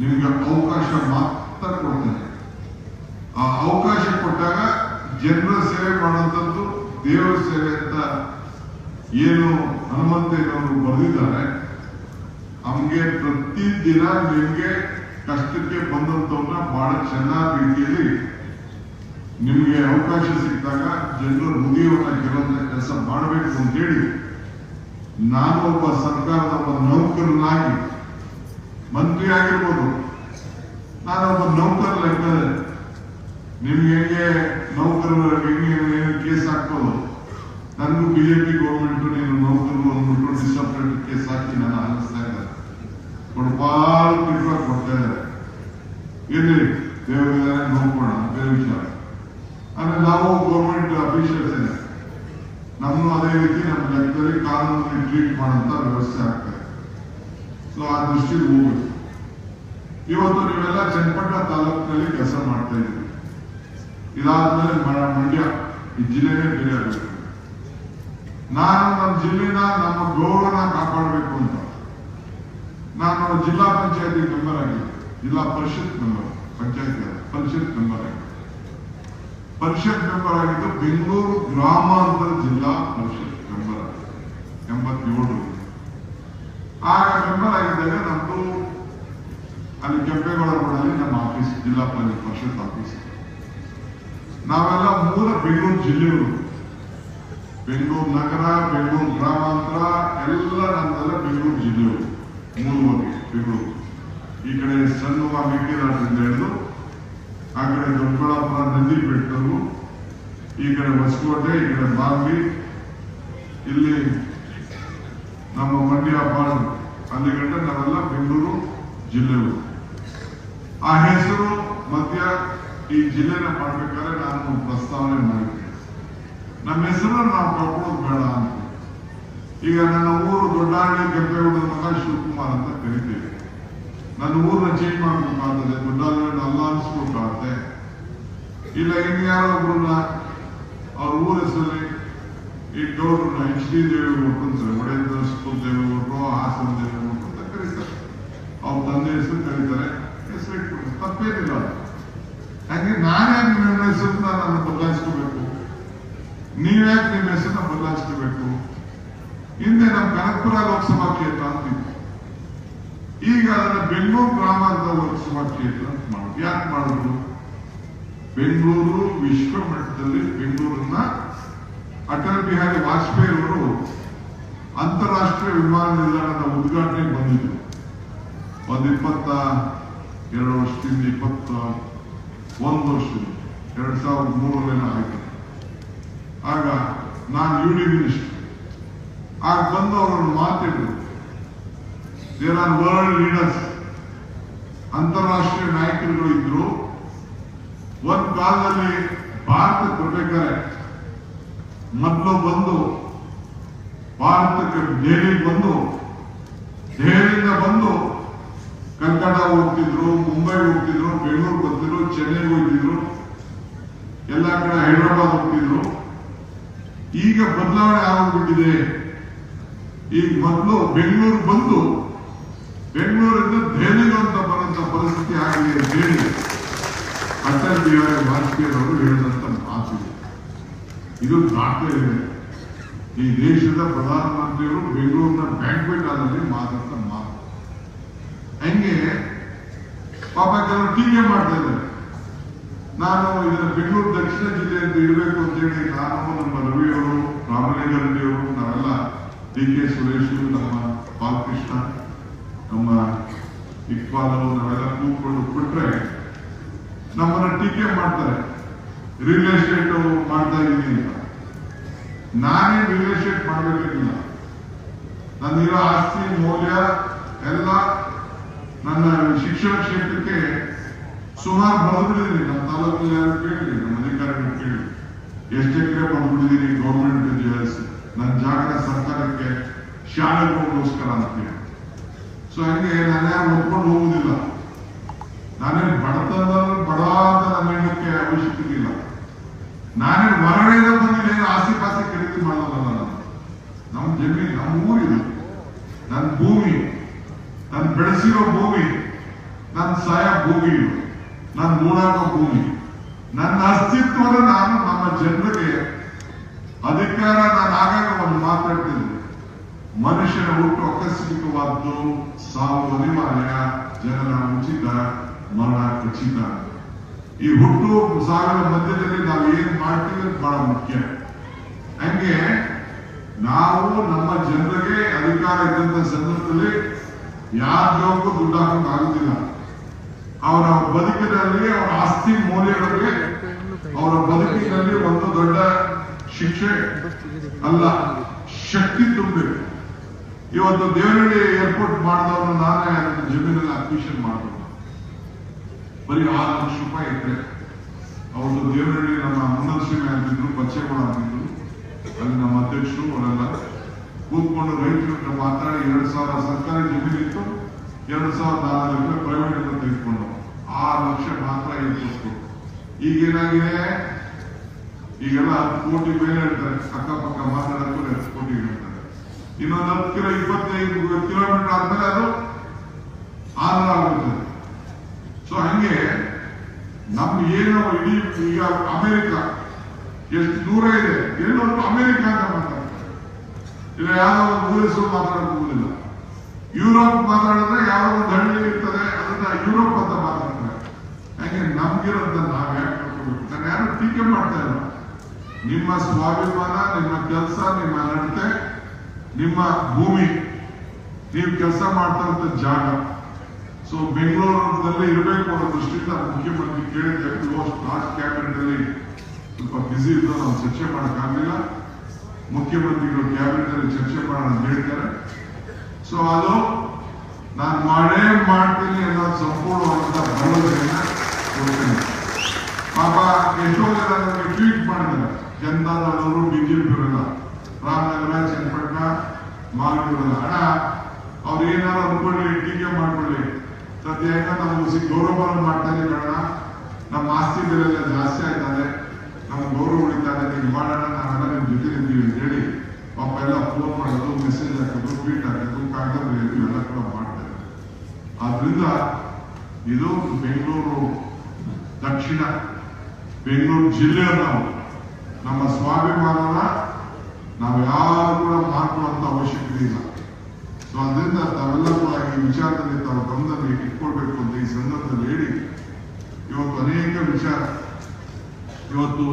ನಿಮಗೆ ಅವಕಾಶ ಮಾತ್ರ ಆ ಅವಕಾಶ ಕೊಟ್ಟಾಗ ಜನರ ಸೇವೆ ಮಾಡುವಂಥದ್ದು ದೇವರ ಸೇವೆ ಅಂತ ಏನು ಹನುಮಂತಯ್ಯನವರು ಬರೆದಿದ್ದಾರೆ. ನಮ್ಗೆ ಪ್ರತಿದಿನ ನಿಮ್ಗೆ ಕಷ್ಟಕ್ಕೆ ಬಂದಂತವ್ರನ್ನ ಬಹಳ ಚೆನ್ನಾಗಿ ರೀತಿಯಲ್ಲಿ ನಿಮ್ಗೆ ಅವಕಾಶ ಸಿಕ್ಕಿದಾಗ ಜನರು ಮುಗಿಯುವಂತ ಕೆಲವೊಂದು ಕೆಲಸ ಮಾಡಬೇಕು ಅಂತ ಹೇಳಿ ನಾನು ಒಬ್ಬ ಸರ್ಕಾರದ ಒಬ್ಬ ನೌಕರನಾಗಿ ಮಂತ್ರಿ ಆಗಿರ್ಬೋದು. ನಾನೊಬ್ಬ ನೌಕರ ಲೆಕ್ಕ ನಿಮ್ಗೆ ಹೆಂಗೆ ನೌಕರರು ಹೆಂಗೆ ಏನು ಕೇಸ್ ಹಾಕ್ಬೋದು? ನನಗೂ ಬಿಜೆಪಿ ಗೌರ್ಮೆಂಟ್ ನೀನು ನೌಕರರು ಅಂದ್ಬಿಟ್ಟು ಡಿಸಪ್ರೇಟ್ ಕೇಸ್ ಹಾಕಿ ನಾನು ಅನ್ನಿಸ್ತಾ ಇದ್ದಾರೆ. ಕೊಡಪಾಲ್ ಕಿಟ್ವಾಗ ಕೊಡ್ತಾ ಇದ್ದಾರೆ. ಇರ್ಲಿ ದೇವರ ನೋಡ್ಕೋಣ ಬೇರೆ ವಿಚಾರ. ಆಮೇಲೆ ನಾವು ಗೌರ್ಮೆಂಟ್ ಅಫಿಷಿಯಲ್ಸ್ ಇದೆ ನಮ್ಮ ಅದೇ ರೀತಿ ನಮ್ಮ ಲೆಕ್ಕದಲ್ಲಿ ಕಾನೂನಲ್ಲಿ ಟ್ರೀಟ್ ಮಾಡೋಂಥ ವ್ಯವಸ್ಥೆ ಆಗ್ತದೆ ಸೊ ಆ ದೃಷ್ಟಿಲಿ ಹೋಗ್ಬೇಕು. ಇವತ್ತು ನೀವೆಲ್ಲ ಚನ್ನಪಟ್ಟಣ ತಾಲೂಕಿನಲ್ಲಿ ಕೆಲಸ ಮಾಡ್ತಾ ಇದ್ದೀವಿ ಇದಾದ್ಮೇಲೆ ಮಂಡ್ಯ ಈ ಜಿಲ್ಲೆನೇ ಬೇರೆ ಆಗಬೇಕು ನಾನು ನಮ್ಮ ಜಿಲ್ಲೆನ, ನಮ್ಮ ಗೌರವನ ಕಾಪಾಡಬೇಕು ಅಂತ. ನಾನು ಜಿಲ್ಲಾ ಪಂಚಾಯತಿ ಮೆಂಬರ್ ಆಗಿದ್ದೆ ಜಿಲ್ಲಾ ಪರಿಷತ್ ಮೆಂಬರ್, ಪಂಚಾಯತ್ ಪರಿಷತ್ ಮೆಂಬರ್ ಆಗಿದ್ದೆ ಪರಿಷತ್ ಮೆಂಬರ್ ಆಗಿದ್ದು ಬೆಂಗಳೂರು ಗ್ರಾಮಾಂತರ ಜಿಲ್ಲಾ ಪರಿಷತ್ ಮೆಂಬರ್ ಆಗಿದೆ ಎಂಬತ್ತೇಳು. ಆಗ ಮೆಂಬರ್ ಆಗಿದ್ದಾಗ ನಮ್ದು ಅಲ್ಲಿ ಕೆಂಪೇಗೌಡ ರೋಡಲ್ಲಿ ನಮ್ಮ ಆಫೀಸ್ ಜಿಲ್ಲಾ ಪೊಲೀಸ್ ಪರಿಷತ್ ಆಫೀಸ್ ನಾವೆಲ್ಲ ಮೂಲ ಬೆಂಗಳೂರು ಜಿಲ್ಲೆಯವರು ಬೆಂಗಳೂರು ನಗರ, ಬೆಂಗಳೂರು ಗ್ರಾಮಾಂತರ, ಎಲ್ಲ ನಮ್ದೆಲ್ಲ ಬೆಂಗಳೂರು ಜಿಲ್ಲೆಯವರು ಮೂಲವಾಗಿ ಬೆಂಗಳೂರು. ಈ ಕಡೆ ಸಣ್ಣ ಮೇಕೆದಾಟದಿಂದ ಹಿಡಿದು, ಆ ಕಡೆ ದೊಡ್ಡಬಳ್ಳಾಪುರ ನಂದಿ ಬೆಟ್ಟರು, ಈ ಕಡೆ ಹೊಸಕೋಟೆ, ಈ ಕಡೆ ಬಾಂಬಿ ಇಲ್ಲಿ ನಮ್ಮ ಮಂಡ್ಯ ಬಾಳು ಅಲ್ಲಿ ನಾವೆಲ್ಲ ಬೆಂಗಳೂರು ಜಿಲ್ಲೆಯವರು ಆ ಹೆಸರು ಮಧ್ಯ ಈ ಜಿಲ್ಲೆನ ಮಾಡ್ಬೇಕಾದ್ರೆ ನಾನು ಪ್ರಸ್ತಾವನೆ ಮಾಡಿದ್ದೆ. ನಮ್ಮ ಹೆಸರನ್ನು ನಾವು ಕಳ್ಕೊಳ್ಳೋದು ಬೇಡ ಅಂತ. ಈಗ ನನ್ನ ಊರು ದೊಡ್ಡಹಳ್ಳಿ, ಕೆಂಪೇಗೌಡ, ಮಗ ಶಿವಕುಮಾರ್ ಅಂತ ಕರಿತೀವಿ. ನನ್ನ ಊರನ್ನ ಚೇಂಜ್ ಮಾಡ್ಬೇಕಾಗ್ತದೆ ದೊಡ್ಡಹಳ್ಳಿ ಅಲ್ಲ ಅನ್ಸ್ಬೇಕಾಗತ್ತೆ ಇಲ್ಲ ಇನ್ಯಾರೋ ಒಬ್ಬರನ್ನ ಅವ್ರ ಊರ ಹೆಸರಲ್ಲಿ ಈ ಗೌಡ್ರನ್ನ ಎಚ್ ಡಿ ದೇವೇಗೌಡರು ಅಂತಾರೆ ಒಡೆಯ ಸ್ಕೂಲ್ ದೇವೇಗೌಡರು, ಹಾಸನ ದೇವೇಗೌಡರು ಅಂತ ಕರೀತಾರೆ. ಅವ್ರ ತಂದೆ ಹೆಸರು ಕರೀತಾರೆ. ಇಟ್ಬಿಡ್ತಾರೆ ತಪ್ಪೇನಿಲ್ಲ. ಹಾಗೆ ನಾನ್ಯಾಕೆ ನಿಮ್ಮ ಹೆಸರನ್ನ ನಾನು ಬದಲಾಯಿಸ್ಕೋಬೇಕು. ನೀವ್ಯಾಕೆ ನಿಮ್ಮ ಹೆಸರನ್ನ ಬದಲಾಯಿಸ್ಕೋಬೇಕು. ಹಿಂದೆ ನಮ್ಮ ಕನಕಪುರ ಲೋಕಸಭಾ ಕ್ಷೇತ್ರ ಅಂತಿತ್ತು ಈಗ ಅದನ್ನ ಬೆಂಗಳೂರು ಗ್ರಾಮಾಂತರ ಲೋಕಸಭಾ ಕ್ಷೇತ್ರ ಅಂತ ಮಾಡೋದು. ಯಾಕೆ ಮಾಡಿದ್ರು ಬೆಂಗಳೂರು ವಿಶ್ವ ಮಟ್ಟದಲ್ಲಿ ಬೆಂಗಳೂರನ್ನ ಅಟಲ್ ಬಿಹಾರಿ ವಾಜಪೇಯಿ ಅವರು ಅಂತಾರಾಷ್ಟ್ರೀಯ ವಿಮಾನ ನಿಲ್ದಾಣದ ಉದ್ಘಾಟನೆಗೆ ಬಂದಿದ್ರು. ಒಂದು ಇಪ್ಪತ್ತ ಎರಡು ವರ್ಷದಿಂದ ಇಪ್ಪತ್ತ ಒಂದು ವರ್ಷದಿಂದ ಎರಡ್ ಸಾವಿರದ ಮೂರರಲ್ಲಿ ಆಯ್ತು. ಆಗ ನಾನು ಯು ಡಿ ಮಿನಿಸ್ಟರ್. ಆಗ ಬಂದು ಅವರನ್ನು ಮಾತಿದ್ರು ದೇರ್ ಆರ್ ವರ್ಲ್ಡ್ ಲೀಡರ್ಸ್ ಅಂತಾರಾಷ್ಟ್ರೀಯ ನಾಯಕರುಗಳು ಇದ್ರು. ಒಂದ್ ಕಾಲದಲ್ಲಿ ಭಾರತಕ್ಕೆ ಬರ್ಬೇಕಾರೆ ಮೊದಲು ಬಂದು ಭಾರತಕ್ಕೆ ದೆಹಲಿಗೆ ಬಂದು ದೆಹಲಿಯಿಂದ ಬಂದು ಕಲ್ಕಟ್ಟ ಹೋಗ್ತಿದ್ರು, ಮುಂಬೈ ಹೋಗ್ತಿದ್ರು, ಬೆಂಗಳೂರು ಬರ್ತಿದ್ರು ಚೆನ್ನೈಗೆ ಹೋಗ್ತಿದ್ರು ಎಲ್ಲ ಕಡೆ ಹೈದರಾಬಾದ್ ಹೋಗ್ತಿದ್ರು. ಈಗ ಬದಲಾವಣೆ ಆಗೋಗ್ಬಿಟ್ಟಿದೆ. ಈಗ ಮೊದಲು ಬೆಂಗಳೂರು ಬಂದು, ಬೆಂಗಳೂರಿಂದ ದೆಹಲಿಗೆ ಅಂತ ಬರುವಂತ ಪರಿಸ್ಥಿತಿ ಆಗಿದೆ ಅಂತ ಹೇಳಿ ಅಟಲ್ ಬಿಹಾರಿ ವಾಜಪೇಯಿ ಅವರು ಹೇಳಿದಂತ ಮಾತು ಇದು. ದಾಖಲೆ ಇದೆ. ಈ ದೇಶದ ಪ್ರಧಾನಮಂತ್ರಿಗಳು ಬೆಂಗಳೂರಿನ ಬ್ಯಾಂಕ್ವೆಟ್ ಹಾಲಲ್ಲಿ ಮಾತಂತ ಮಾತು. ಹಂಗೆ? ಪಾಪ ಕೆಲವರು ಟೀಕೆ ಮಾಡ್ತಾ ಇದ್ದಾರೆ. ನಾನು ಇದನ್ನು ಬೆಂಗಳೂರು ದಕ್ಷಿಣ ಜಿಲ್ಲೆ ಅಂತ ಇಡಬೇಕು ಅಂತ ಹೇಳಿ ನಾನು ನಮ್ಮ ರವಿಯವರು ರಾಮಲಿಂಗ ರೆಡ್ಡಿಯವರು ನಾವೆಲ್ಲ ಡಿ ಕೆ ಸುರೇಶ್ ನಮ್ಮ ಬಾಲಕೃಷ್ಣ, ನಮ್ಮ ಇಕ್ಬಾಲ್ ನಾವೆಲ್ಲ ಕೂತ್ಕೊಂಡು ಬಿಟ್ರೆ ನಮ್ಮನ್ನ ಟೀಕೆ ಮಾಡ್ತಾರೆ. ರಿಯಲ್ ಎಸ್ಟೇಟ್ ಮಾಡ್ತಾ ಇದ್ದೀನಿ ಅಂತ. ನಾನೇ ರಿಯಲ್ ಎಸ್ಟೇಟ್ ಮಾಡಬೇಕಿಲ್ಲ ನನ್ನಿರೋ ಆಸ್ತಿ, ಮೌಲ್ಯ, ಎಲ್ಲ ನನ್ನ ಶಿಕ್ಷಣ ಕ್ಷೇತ್ರಕ್ಕೆ ಸುಮಾರು ಬಂದ್ಬಿಟ್ಟಿದ್ದೀನಿ. ನಮ್ಮ ತಾಲೂಕಲ್ಲಿ ಯಾರು ಕೇಳಿ ನಮ್ಮ ಅಧಿಕಾರಿಗಳು ಕೇಳಿ ಎಷ್ಟು ಎಕರೆ ಬಂದ್ಬಿಟ್ಟಿದ್ದೀನಿ ಗೌರ್ಮೆಂಟ್ ನನ್ನ ಜಾಗ ಸರ್ಕಾರಕ್ಕೆ ಶಾಲೆಗೋಸ್ಕರ ಅಂತೀನಿ ಸೊ ಹಂಗೆ ನಾನು ಯಾರು ಒಪ್ಕೊಂಡು ಹೋಗುದಿಲ್ಲ. ನಾನೇ ಬಡತನ ಬಡ ಅಂತ ಅವಶ್ಯಕಿಲ್ಲ ಅವಶ್ಯಕತೆ ಇಲ್ಲ ನಾನೇ ಬಂದಿದ್ದೇನೆ ಆಸೆ ಪಾಸೆ ಖರೀದಿ ಮಾಡೋದಲ್ಲ ನಾನು. ನಮ್ಮ ಜಮೀನು ನಮ್ಮ ಊರಿದೆ. ನನ್ನ ಭೂಮಿ. ಬೆಳೆಸಿರೋ ಭೂಮಿ ನನ್ನ ಸಾಯ ಭೂಮಿ ಇದು ನನ್ನ ಮೂಡಾಕೋ ಭೂಮಿ, ನನ್ನ ಅಸ್ತಿತ್ವದ ನಾನು ನಮ್ಮ ಜನರಿಗೆ ಅಧಿಕಾರ ನಾನು ಆಗಾಗ ಒಂದು ಮಾತಾಡ್ತೀನಿ ಮನುಷ್ಯನ ಹುಟ್ಟು ಆಕಸ್ಮಿಕವಾದ್ದು ಸಾವು ಅನಿವಾರ್ಯ, ಜನನ ಉಚಿತ ಮರಣ ಖಚಿತ. ಈ ಹುಟ್ಟು ಸಾವಿನ ಮಧ್ಯದಲ್ಲಿ ನಾವು ಏನ್ ಮಾಡ್ತೀವಿ ಬಹಳ ಮುಖ್ಯ. ಹಂಗೆ ನಾವು ನಮ್ಮ ಜನರಿಗೆ ಅಧಿಕಾರ ಇದ್ದಂತ ಸಂದರ್ಭದಲ್ಲಿ ಯಾರ ಜೋಕ್ಕೂ ದುಡ್ಡು ಆಗುದಿಲ್ಲ ಅವರ ಬದುಕಿನಲ್ಲಿ ಅವರ ಆಸ್ತಿ ಮೌಲ್ಯಗಳಿಗೆ ಅವರ ಬದುಕಿನಲ್ಲಿ ಒಂದು ದೊಡ್ಡ ಶಿಕ್ಷೆ ಅಲ್ಲ, ಶಕ್ತಿ ತುಂಬಬೇಕು ಇವತ್ತು ದೇವನಹಳ್ಳಿ ಏರ್ಪೋರ್ಟ್ ಮಾಡಿದವನು ನಾನೇ ಜಮೀನಲ್ಲಿ ಅಡ್ಮಿಷನ್ ಮಾಡಿದ್ರು ಬರೀ ಆರು ಲಕ್ಷ ರೂಪಾಯಿ ಇದ್ರೆ ಅವರು ದೇವನಹಳ್ಳಿ ನಮ್ಮ ಮುನ್ನರಸಿಂಹ ಅಂತಿದ್ರು ಪರಿಚಯ ಅಂತಿದ್ರು ಅಲ್ಲಿ ನಮ್ಮ ಅಧ್ಯಕ್ಷರು ಅವರೆಲ್ಲ ಕೂತ್ಕೊಂಡು ರೈತರ ಮಾತಾಡಿ ಎರಡು ಸಾವಿರ ಸರ್ಕಾರಿ ಜಮೀನಿತ್ತು ಎರಡು ಸಾವಿರದ ನಾಲ್ಕು ರೂಪಾಯಿ ಪ್ರೈವೇಟ್ ಅಂತ ತೆಗೆದುಕೊಂಡು ಆರು ಲಕ್ಷ ಮಾತ್ರ ಇತ್ತು ಈಗೇನಾಗಿದೆ? ಈಗೆಲ್ಲ ಹತ್ತು ಕೋಟಿ ಮೇಲೆ ಹೇಳ್ತಾರೆ, ಅಕ್ಕಪಕ್ಕ ಮಾತಾಡೋದು ಹತ್ತು ಕೋಟಿ ಹೇಳ್ತಾರೆ. ಇನ್ನೊಂದು ಹತ್ತು ಕಿಲೋ, ಇಪ್ಪತ್ತೈದು ಕಿಲೋಮೀಟರ್ ಆದ್ಮೇಲೆ ಅದು ಆಂಧ್ರ ಆಗುತ್ತದೆ ಸೊ ಹಂಗೆ ನಮ್ ಏನು ಇಡೀ ಈಗ ಅಮೆರಿಕ, ಎಷ್ಟು ದೂರ ಇದೆ ಎಲ್ಲೊಂದು ಅಮೆರಿಕ ಅಂತ ಇಲ್ಲ ಯಾವ ಒಂದು ಹೆಸರು ಯುರೋಪ್ ಮಾತಾಡಿದ್ರೆ ಯಾವ ಒಂದು ಹಳ್ಳಿ ಇರ್ತದೆ, ಅದನ್ನ ಯುರೋಪ್ ಅಂತ ಮಾತಾಡ್ತಾರೆ. ಹಾಗೆ ನಮ್ಗಿರೋದ ನಾವ್ ಯಾಕೆ ನಾನು ಯಾರು ಟೀಕೆ ಮಾಡ್ತಾ ಇಲ್ಲ. ನಿಮ್ಮ ಸ್ವಾಭಿಮಾನ, ನಿಮ್ಮ ಕೆಲಸ, ನಿಮ್ಮ ನಡತೆ, ನಿಮ್ಮ ಭೂಮಿ. ನೀವು ಕೆಲಸ ಮಾಡ್ತಾ ಇರೋ ಜಾಗ. ಸೊ ಬೆಂಗಳೂರಿನಲ್ಲಿ ಇರಬೇಕು ಅನ್ನೋ ದೃಷ್ಟಿಯಿಂದ ಮುಖ್ಯಮಂತ್ರಿ ಕೇಳಿದ್ದೆ. ಕ್ಯಾಬಿನೆಟ್ ಅಲ್ಲಿ. ಸ್ವಲ್ಪ ಬಿಸಿ ಇದ್ದು ನಾವು ಚರ್ಚೆ ಮಾಡೋಕ್ಕಾಗಲಿಲ್ಲ. ಮುಖ್ಯಮಂತ್ರಿಗಳು ಕ್ಯಾಬಿನೆಟ್ ಅಲ್ಲಿ ಚರ್ಚೆ ಮಾಡೋಣ ಅಂತ ಹೇಳ್ತಾರೆ. ಸೊ ಅದು ನಾನು ಮಾಡೇ ಮಾಡ್ತೀನಿ ಅನ್ನೋ ಸಂಪೂರ್ಣವಾದಂತ ಭರವಸೆಯನ್ನ ಕೊಡ್ತೀನಿ. ಪಾಪ ಎಷ್ಟೋ ಜನ ನನಗೆ ಟ್ವೀಟ್ ಮಾಡಿದ್ದಾರೆ. ಜನತಾದಳವರು ಬಿಜೆಪಿಯವರೆಲ್ಲ ರಾಮನಗರ ಚನ್ನಪಟ್ಟಣ ಮಾಲೂರಲ್ಲ ಅಣ್ಣ, ಅವ್ರು ಏನಾರು ಅನ್ಕೊಳ್ಳಿ ಟೀಕೆ ಮಾಡ್ಕೊಳ್ಳಿ. ಸದ್ಯ ನಮ್ಗೆ ಗೌರವ ಮಾಡ್ತಾನೆ ಕಾರಣ ನಮ್ಮ ಆಸ್ತಿ ಬೆಲೆ ಜಾಸ್ತಿ ಆಯ್ತದೆ ನಮ್ಮ ಗೌರವ ಉಳಿತಾರೆ ನೀವು ಮಾಡೋಣ ನಾವೆಲ್ಲ ನಿಮ್ ಜೊತೆ ನಿಂತೀವಿ ಅಂತ ಹೇಳಿ ಪಾಪ ಎಲ್ಲ ಫೋನ್ ಮಾಡೋದು ಮೆಸೇಜ್ ಹಾಕೋದು ಟ್ವೀಟ್ ಹಾಕೋದು ಕಾಗದ ಎಲ್ಲ ಕೂಡ ಮಾಡ್ತಾರೆ. ಆದ್ರಿಂದ ಇದು ಬೆಂಗಳೂರು ದಕ್ಷಿಣ, ಬೆಂಗಳೂರು ಜಿಲ್ಲೆಯ ನಾವು, ನಮ್ಮ ಸ್ವಾಭಿಮಾನನ ನಾವು ಯಾರು ಕೂಡ ಮಾಡ್ಕೊಳ್ಳುವಂತ ಅವಶ್ಯಕತೆ ಇಲ್ಲ. ಸೊ ಅದರಿಂದ ತಾವೆಲ್ಲ ಕೂಡ ಈ ವಿಚಾರದಲ್ಲಿ ತಾವು ಗಮನದಲ್ಲಿ ಇಟ್ಕೊಳ್ಬೇಕು ಅಂತ ಈ ಸಂದರ್ಭದಲ್ಲಿ ಹೇಳಿ ಇವತ್ತು ಅನೇಕ ವಿಚಾರ ಇವತ್ತು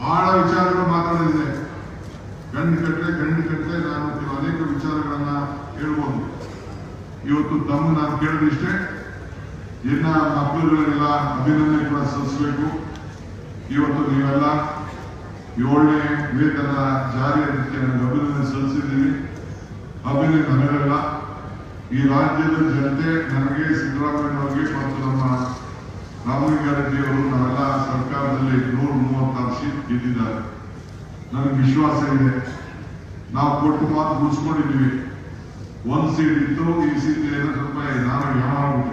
ಬಹಳ ವಿಚಾರಗಳು ಮಾತಾಡಿದೆ ಗಂಡು ಕಟ್ಟಲೆ ಗಂಡು ಕಟ್ಟಲೆ ನಾನು ಕೆಲವು ಅನೇಕ ವಿಚಾರಗಳನ್ನ ಹೇಳ್ಬೋದು. ಇವತ್ತು ತಮ್ಮ ನಾನು ಕೇಳಿದಿಷ್ಟೇ ಇನ್ನ ಮಕ್ಕಳುಗಳನ್ನೆಲ್ಲ ಅಭಿನಂದನೆ ಕೂಡ ಸಲ್ಲಿಸಬೇಕು. ಇವತ್ತು ನೀವೆಲ್ಲ ಏಳನೇ ವೇತನ ಜಾರಿ ಅದಕ್ಕೆ ನನಗೆ ಅಭಿನಂದನೆ ಸಲ್ಲಿಸಿದ್ದೀವಿ. ಅಭಿನಂದನೆ ಈ ರಾಜ್ಯದ ಜನತೆ ನನಗೆ ಸಿದ್ದರಾಮಯ್ಯನವರಿಗೆ ಮತ್ತು ನಮ್ಮ ರಾಮಲಿಂಗಾರೆಡ್ಡಿಯವರು ನಾವೆಲ್ಲ ಸರ್ಕಾರದಲ್ಲಿ ನೂರ ಮೂವತ್ತಾರು ಸೀಟ್ ಗೆದ್ದಿದ್ದಾರೆ. ನನಗೆ ವಿಶ್ವಾಸ ಇದೆ. ನಾವು ಕೊಟ್ಟು ಮಾತು ಮುಚ್ಕೊಂಡಿದ್ವಿ ಒಂದ್ ಸೀಟ್ ಇತ್ತು, ಈ ಸೀಟ್ ಏನೋ ಸ್ವಲ್ಪ ನಾನು ಯಾವಾಗುತ್ತೆ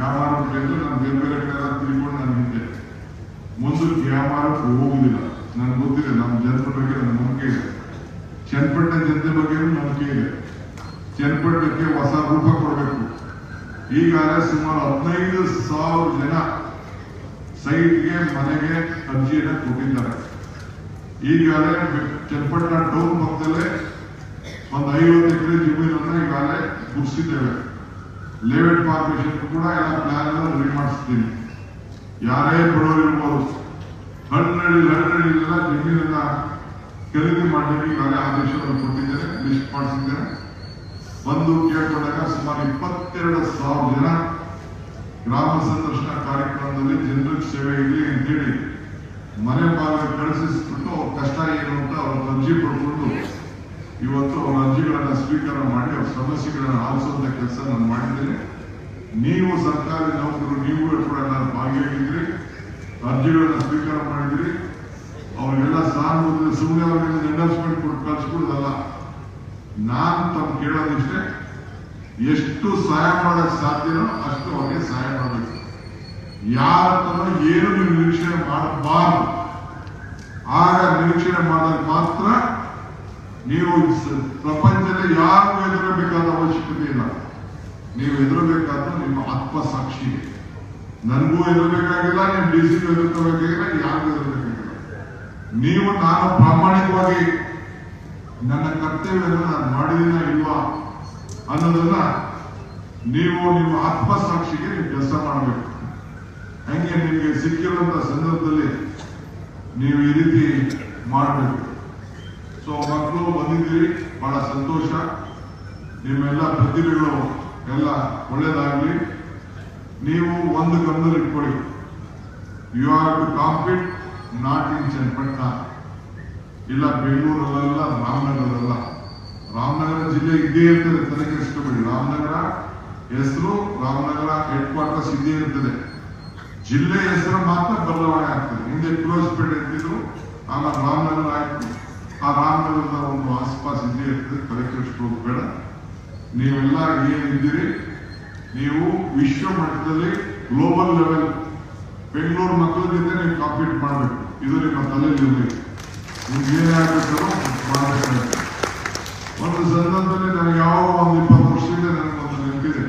ಯಾಮಾರ್ಬಿಟ್ಟೆ ಅಂದ್ರೆ ನಾನು ಬೇರೆ ಬೇರೆ ಕಡೆ ತಿಳ್ಕೊಂಡು ನಾನು ಹಿಂದೆ ಮುಂದಕ್ಕೆ ಯಾಮಾರಕ್ಕೆ ಹೋಗುದಿಲ್ಲ ನನಗೆ ಗೊತ್ತಿದೆ, ನಮ್ಮ ಜನರ ಬಗ್ಗೆ ನನ್ನ ನಂಬಿಕೆ ಇದೆ. ಚನ್ನಪಟ್ಟಣ ಜನತೆ ಬಗ್ಗೆ ನಂಬಿಕೆ ಇದೆ. ಚನ್ನಪಟ್ಟಣಕ್ಕೆ ಹೊಸ ರೂಪ ಕೊಡಬೇಕು. ಈಗಾಗಲೇ ಸುಮಾರು ಹದಿನೈದು ಸಾವಿರ ಜನ ಸೈಟ್ಗೆ, ಮನೆಗೆ ಅರ್ಜಿಯನ್ನು ಕೊಟ್ಟಿದ್ದಾರೆ. ಈಗಾಗಲೇ ಚನ್ನಪಟ್ಟಣ ಟೌನ್ ಪಕ್ಕದಲ್ಲೇ ಒಂದು ಐವತ್ತು ಎಕರೆ ಜಮೀನನ್ನ ಈಗಾಗಲೇ ಮುಗಿಸಿದ್ದೇವೆ ಲೇಔಟ್ ಕಾರ್ಪೊರೇಷನ್ ಕೂಡ ಎಲ್ಲ ಪ್ಲಾನ್ ರೆಡಿ ಮಾಡಿಸ್ತೀನಿ ಯಾರೇ ಬಡವರು ಇರ್ಬೋದು ಹಣ್ಣಳ್ಳಿ ಹಣ್ಣಳ್ಳಿಲೆಲ್ಲ ಜಮೀನನ್ನ ಖರೀದಿ ಮಾಡಲಿಕ್ಕೆ ಈಗಾಗಲೇ ಆದೇಶವನ್ನು ಕೊಟ್ಟಿದ್ದೇನೆ ಲಿಸ್ಟ್ ಮಾಡಿಸಿದ್ದೇನೆ ಬಂದು ಕೇಳ್ಕೊಂಡಾಗ ಸುಮಾರು ಇಪ್ಪತ್ತೆರಡು ಸಾವಿರ ಜನ ಗ್ರಾಮ ಸಂದರ್ಶನ ಕಾರ್ಯಕ್ರಮದಲ್ಲಿ ಜನರಿಗೆ ಸೇವೆ ಇರಲಿ ಅಂತೇಳಿ ಮನೆ ಬಾಗ ಕಳಿಸಿಸ್ಬಿಟ್ಟು ಅವ್ರ ಕಷ್ಟ ಏನು ಅಂತ ಅವ್ರ ಅರ್ಜಿ ಪಡ್ಕೊಂಡು ಇವತ್ತು ಅವ್ರ ಅರ್ಜಿಗಳನ್ನ ಸ್ವೀಕಾರ ಮಾಡಿ ಅವ್ರ ಸಮಸ್ಯೆಗಳನ್ನ ಆಲಿಸುವಂತ ಕೆಲಸ ನಾನು ಮಾಡಿದ್ದೇನೆ. ನೀವು ಸರ್ಕಾರಿ ನೌಕರರು, ನೀವು ಕೂಡ ನಾನು ಭಾಗಿಯಾಗಿದ್ರಿ ಅರ್ಜಿಗಳನ್ನ ಸ್ವೀಕಾರ ಮಾಡಿದ್ರಿ ಅವರಿಗೆಲ್ಲ ಸಾಲ ಸುಮ್ಮನೆ ಅವರಿಗೆ ಎಂಡರ್ಸ್ಮೆಂಟ್ ಕೊಟ್ಟು ಕಳ್ಸ್ಕೊಡೋದಲ್ಲ. ನಾನು ತಮ್ಮ ಕೇಳೋದಿಷ್ಟೇ. ಎಷ್ಟು ಸಹಾಯ ಮಾಡಕ್ ಸಾಧ್ಯನೋ ಅಷ್ಟು ಅವರಿಗೆ ಸಹಾಯ ಮಾಡಬೇಕು. ಯಾರ ತಮ್ಮ ಏನು ನೀವು ನಿರೀಕ್ಷಣೆ ಮಾಡಬಾರದು. ಆಗ ನಿರೀಕ್ಷಣೆ ಮಾಡಿದಾಗ ಮಾತ್ರ ನೀವು ಪ್ರಪಂಚದ ಯಾರಿಗೂ ಎದುರಬೇಕಾದ ಅವಶ್ಯಕತೆ ಇಲ್ಲ. ನೀವು ಎದುರಬೇಕಾದ ನಿಮ್ಮ ಆತ್ಮಸಾಕ್ಷಿಗೆ ನನಗೂ ಎದುರಬೇಕಾಗಿಲ್ಲ ನೀವು ಡಿ ಸಿ ಎದುರ್ಕೋಬೇಕಾಗಿಲ್ಲ, ಯಾರಿಗೂ ಎದುರಬೇಕಾಗಿಲ್ಲ ನೀವು ನಾನು ಪ್ರಾಮಾಣಿಕವಾಗಿ ನನ್ನ ಕರ್ತವ್ಯವನ್ನು ನಾನು ಮಾಡಿದಿನ ಇಲ್ವಾ ಅನ್ನೋದನ್ನ ನೀವು ನಿಮ್ಮ ಆತ್ಮಸಾಕ್ಷಿಗೆ ನೀವು ಕೆಲಸ ಮಾಡಬೇಕು. ಹಂಗೆ ನಿಮಗೆ ಸಿಕ್ಕಿರುವಂತ ಸಂದರ್ಭದಲ್ಲಿ ನೀವು ಈ ರೀತಿ ಮಾಡಬೇಕು. ಸೊ ಮಕ್ಕಳು ಬಂದಿದ್ದೀರಿ, ಬಹಳ ಸಂತೋಷ. ನಿಮ್ಮೆಲ್ಲ ಪ್ರತಿಭೆಗಳು ಎಲ್ಲ ಒಳ್ಳೇದಾಗಲಿ. ನೀವು ಒಂದು ಗಮನದಲ್ಲಿ ಇಟ್ಕೊಳ್ಳಿ. You are to compete not in Channapatna ಇಲ್ಲ ಬೆಂಗಳೂರಲ್ಲ ರಾಮನಗರಲ್ಲ. ರಾಮನಗರ ಜಿಲ್ಲೆ ಇದ್ದೇ ಇರ್ತದೆ ತಲೆ ಇಷ್ಟಪಡಿ ರಾಮನಗರ ಹೆಸರು, ರಾಮನಗರ ಹೆಡ್ ಕ್ವಾರ್ಟರ್ಸ್ ಇದ್ದೇ ಇರ್ತದೆ. ಜಿಲ್ಲೆ ಹೆಸರು ಮಾತ್ರ ಬದಲಾವಣೆ ಆಗ್ತದೆ. ಹಿಂದೆ ಕ್ಲೋಸ್ಪೇಟೆ ಇರ್ತಿದ್ರು, ಆಮೇಲೆ ರಾಮನಗರ ಆಯ್ತು. ಆ ರಾಮನಗರದ ಒಂದು ಆಸ್ಪಾಸ್ ಇದ್ದೇ ಇರ್ತದೆ, ತಲೆ ಕೆಡಿಸ್ಕೊಳ್ಳೋದು ಬೇಡ. ನೀವೆಲ್ಲ ಏನಿದ್ದೀರಿ? ನೀವು ವಿಶ್ವ ಮಟ್ಟದಲ್ಲಿ ಗ್ಲೋಬಲ್ ಲೆವೆಲ್ ಬೆಂಗಳೂರು ಮಕ್ಕಳ ಜೊತೆ ನೀವು ಕಾಂಪೀಟ್ ಮಾಡಬೇಕು. ಇದು ನಿಮ್ಮ ತಲೆಯಲ್ಲಿ ಆಗ್ಬೇಕಾದ್ರೂ ಮಾಡಬೇಕಾಗುತ್ತೆ ಒಂದು ಸಂದರ್ಭದಲ್ಲಿ ನನಗೆ ಯಾವ ಒಂದು ಇಪ್ಪತ್ತು ವರ್ಷದಿಂದ ನನಗೊಂದು ನೆನಪಿದೆ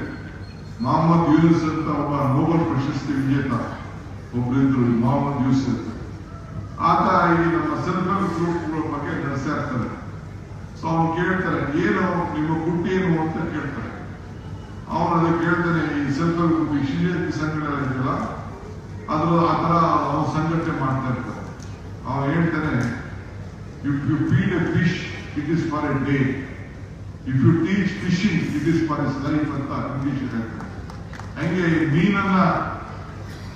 ಅಂತ ಒಬ್ಬ ನೋಬೆಲ್ ಪ್ರಶಸ್ತಿ ವಿಜೇತ ಒಬ್ಬರಿದ್ರು ಮೊಹಮ್ಮದ್ ಯೂನಿಸ್ ಆತ ಈ ನಮ್ಮ ಸೆಲ್ಫ್ ಬಗ್ಗೆ ನಡೆಸ್ತಾ ಇರ್ತಾರೆ ಸೊ ಕೇಳ್ತಾರೆ ಏನು ನಿಮ್ಮ ಏನು ಅಂತ ಕೇಳ್ತಾರೆ ಅವನು ಅದಕ್ಕೆ ಕೇಳ್ತಾನೆ ಈ ಸೆಲ್ಫ್ ಗ್ರೂಪ್ ಸಂಘಟನೆ ಅದು ಆ ಥರ ಸಂಘಟನೆ ಮಾಡ್ತಾ ಇರ್ತಾರೆ ಅವನು ಹೇಳ್ತಾನೆ if you feed a fish it is for a day If you teach fishing it is for is life ಅಂತ ಇಂಗ್ಲಿಷ್ ಹೇಳ್ತಾರೆ ಹಂಗೆ ಮೀನನ್ನ,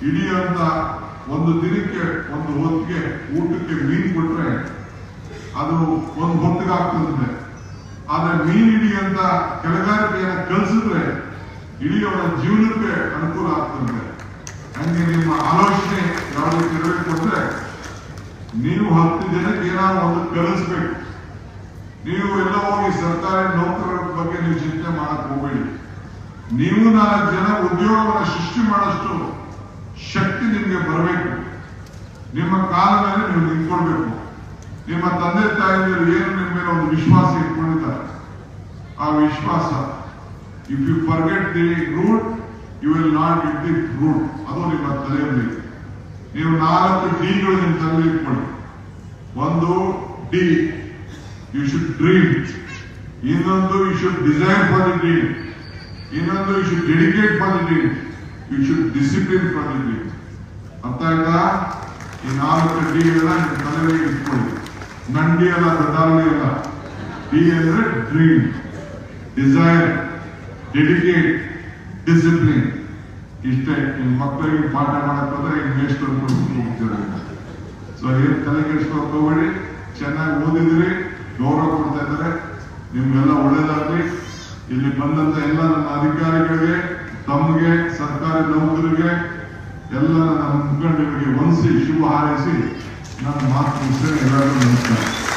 ಹಿಡಿಯುವಂತ ಒಂದು ದಿನಕ್ಕೆ, ಒಂದು ಹೊತ್ತಿಗೆ, ಊಟಕ್ಕೆ ಮೀನು ಕೊಟ್ರೆ ಅದು ಒಂದು ಹೊತ್ತಿಗೆ ಆಗ್ತದೆ. ಆದ್ರೆ ಮೀನು ಹಿಡಿಯಂತ ಕೆಳಗಾರಿಕೆಯನ್ನ ಕಲಿಸಿದ್ರೆ ಇಡೀ ಜೀವನಕ್ಕೆ ಅನುಕೂಲ ಆಗ್ತದೆ. ಹಂಗೆ ನಿಮ್ಮ ಆಲೋಚನೆ ಯಾವ ರೀತಿ ಇರಬೇಕು ಅಂದ್ರೆ ನೀವು ಹತ್ತು ಜನಕ್ಕೆ ಏನಾದ್ರು ಒಂದು ಕಲಿಸ್ಬೇಕು ನೀವು ಎಲ್ಲ ಹೋಗಿ ಸರ್ಕಾರಿ ನೌಕರರ ಬಗ್ಗೆ ನೀವು ಚಿಂತೆ ಮಾಡಕ್ ಹೋಗಬೇಡಿ. ನೀವು ನಾಲ್ಕು ಜನ ಉದ್ಯೋಗವನ್ನು ಸೃಷ್ಟಿ ಮಾಡೋಷ್ಟು ಶಕ್ತಿ ನಿಮಗೆ ಬರಬೇಕು. ನಿಮ್ಮ ಕಾಲ ಮೇಲೆ ನೀವು ನಿಂತ್ಕೊಳ್ಬೇಕು. ನಿಮ್ಮ ತಂದೆ ತಾಯಿಯರು ಏನು ನಿಮ್ಮ ಮೇಲೆ ಒಂದು ವಿಶ್ವಾಸ ಇಟ್ಕೊಂಡಿದ್ದಾರೆ, ಆ ವಿಶ್ವಾಸ if you forget the route you will not get the route ಅದು ನಿಮ್ಮ ತಲೆಯಲ್ಲಿ ನೀವು ನಾಲ್ಕು ಡಿಗಳು ನಿಮ್ಮ ತಲೆ ಇಟ್ಕೊಳ್ಳಿ ಒಂದು ಡಿ ಯು ಶುಡ್ ಡ್ರೀಮ್ ಇನ್ನೊಂದು you should design for the dream ಇನ್ನೊಂದು you should dedicate for the dream you should discipline for the dream ಅರ್ಥ ಆಯ್ತಾ ಈ ನಾಲ್ಕು ಡಿ ಎಲ್ಲ ನಿಮ್ಮ ತಲೆಗೆ ಇಟ್ಕೊಳ್ಳಿ. ನಂಡಿ ಅಲ್ಲ ದದ್ದಾಳಿ ಅಲ್ಲ. ಡಿ ಅಂದ್ರೆ ಡ್ರೀಮ್ ಡಿಸೈನ್ ಡೆಡಿಕೇಟ್ ಡಿಸಿಪ್ಲಿನ್ ಇಷ್ಟೇ, ನಿಮ್ಮ ಮಕ್ಕಳಿಗೆ ಪಾಠ ಮಾಡಕ್ ಹೋದ್ರೆ ಈಗ ಮೇಷ್ಟ್ರು ಹೋಗ್ತಿದ್ದಾರೆ ಸೊ ಏನು ತಲೆ ಹೋಗ್ಬೇಡಿ. ಚೆನ್ನಾಗಿ ಓದಿದಿರಿ ಗೌರವ ಕೊಡ್ತಾ ಇದ್ದಾರೆ. ನಿಮ್ಗೆಲ್ಲ ಒಳ್ಳೇದಾಗ್ಲಿ. ಇಲ್ಲಿ ಬಂದಂತ ಎಲ್ಲ ನನ್ನ ಅಧಿಕಾರಿಗಳಿಗೆ, ತಮಗೆ, ಸರ್ಕಾರಿ ನೌಕರಿಗೆ ಎಲ್ಲ ನನ್ನ ಮುಖಂಡರಿಗೆ ವಂಸಿ ಶುಭ ಹಾರೈಸಿ, ನನ್ನ ಮಾತು ಎಲ್ಲರಿಗೂ ನಮಸ್ಕಾರ.